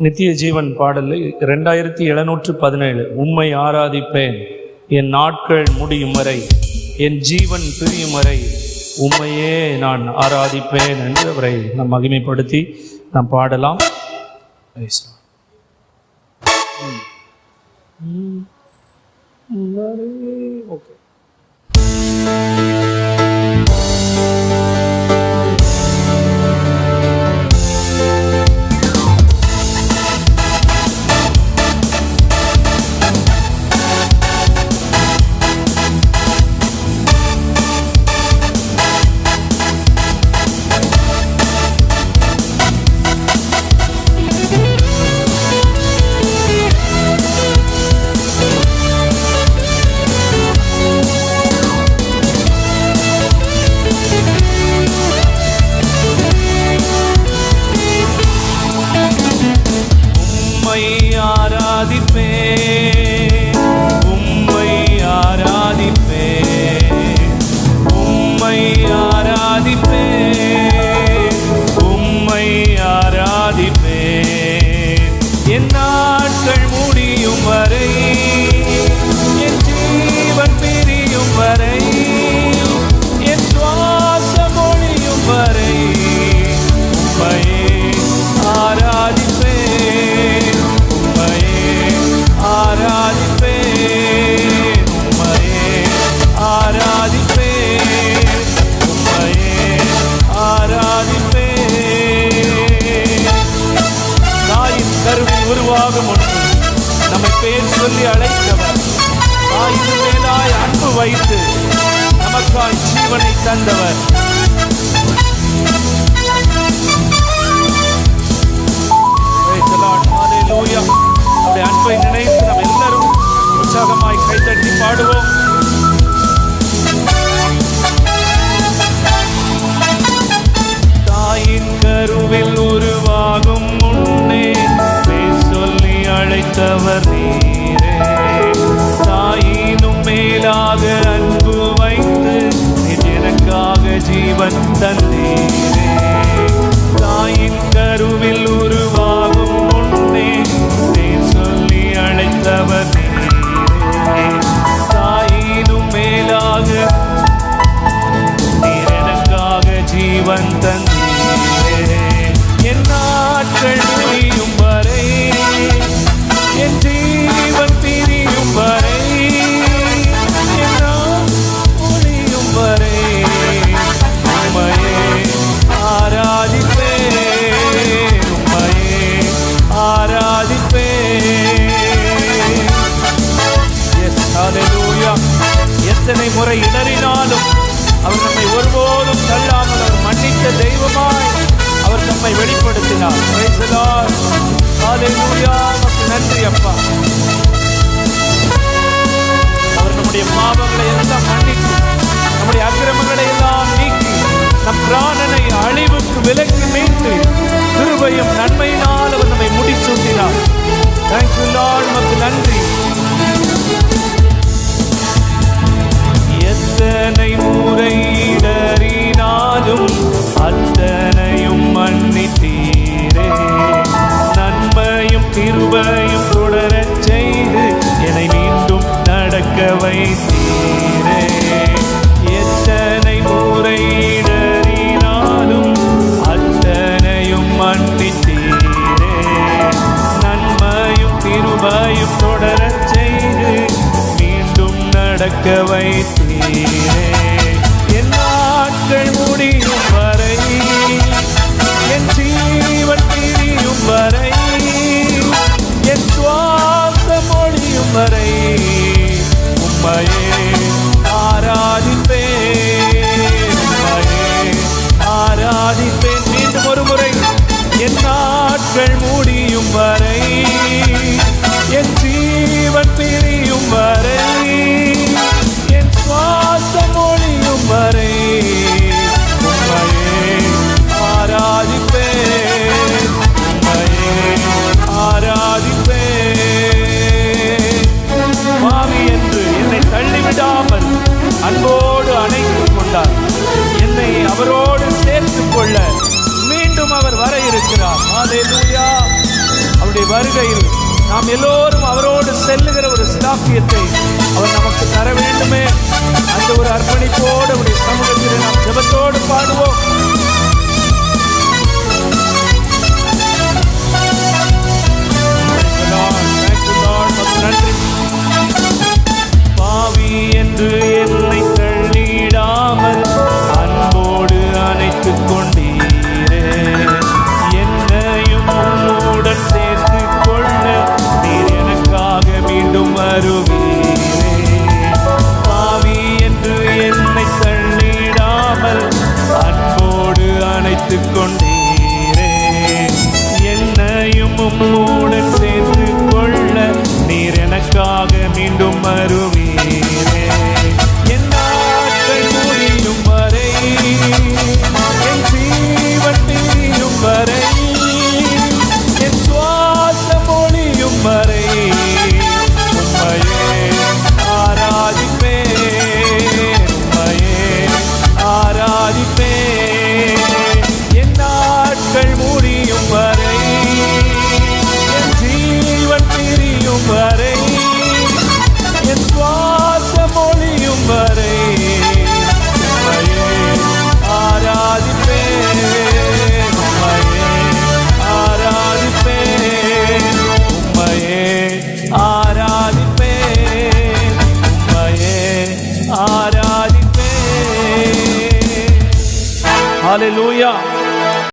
நித்திய ஜீவன் பாடலில் ரெண்டாயிரத்தி எழுநூற்று பதினேழு உம்மை ஆராதிப்பேன் என் நாட்கள் முடியும் வரை என் ஜீவன் பிரியும் வரை உம்மையே நான் ஆராதிப்பேன் என்று அவரை நாம் மகிமைப்படுத்தி நாம் பாடலாம் ம். ஓகே மேலாய் மேலாய் அன்பு வைத்து நமக்காய் ஜீவனை தந்தவர். அவருடைய அன்பை நினைத்து நாம் எல்லாரும் உற்சாகமாய் கைத்தட்டி பாடுவோம். தாயின் கருவில் உருவாகும் முன்னே சொல்லி அழைத்தவர் நீ நாட்கள் நடத்தினார் Praise the நமக்கு நன்றி அப்பா அவர் நம்முடைய பாவங்களை எல்லாம் மன்னித்து நம்முடைய அக்கிரமங்களை எல்லாம் நீக்கி நம் பிராணனை அழிவுக்கு விலக்கி மீட்டு கிருபையும் நன்மையினால் அவர் நம்மை முடிசூட்டினார். தேங்க்யூ லார்ட் நமக்கு நன்றி நடக்க வைத்தீரே எத்தனை முறை அத்தனையும் மன்னித்தீரே நன்மையும் கிருபையும் தொடரச் செய்து மீண்டும் நடக்க வைத்து வர இருக்கிறார். அவருடைய வருகையில் நாம் எல்லோரும் அவரோடு செல்லுகிற ஒரு ஸ்தாபியத்தை அவர் நமக்கு தர வேண்டுமே. அந்த ஒரு அர்ப்பணிப்போடு அவருடைய சமூகத்தில் நாம் ஜபத்தோடு பாடுவோம். அணைத்துக் கொண்டீரே. என்னையும் உம்முடன் சேர்த்து கொள்ள நீர் எனக்காக மீண்டும் அருவி